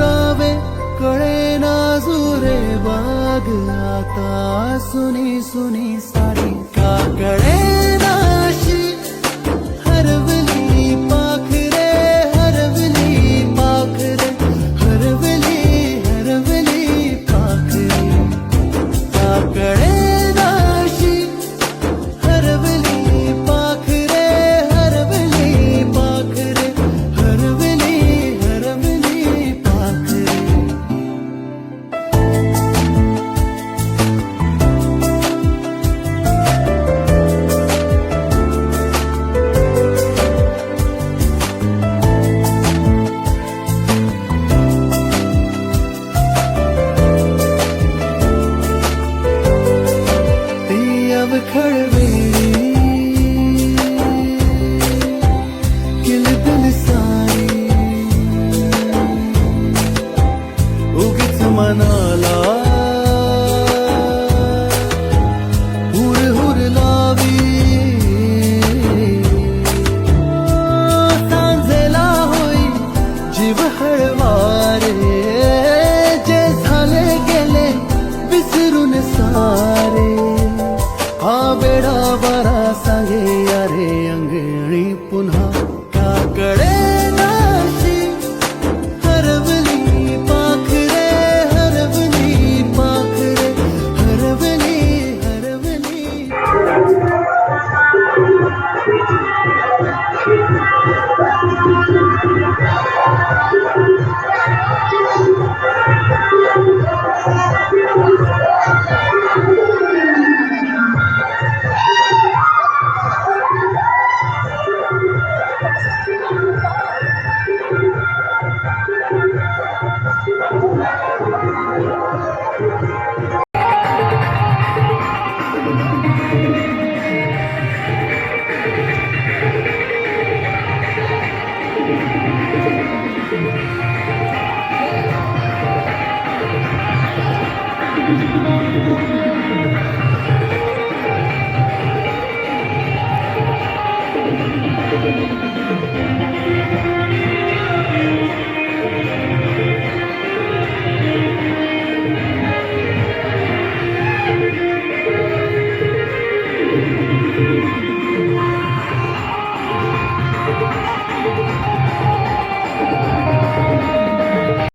गावे कळे नाजुरे बाग आता सुनी सुनी सारी अवखळ वेळी किलबिल सारी। उगीच मनाला हुर हुर लावी। सांजेला होई जीव हळवारे जे झाले गेले विसरून सारे। तुझ्याकडे नाशी हरवली पाखरे हरवली पाखरे हरवली हरवली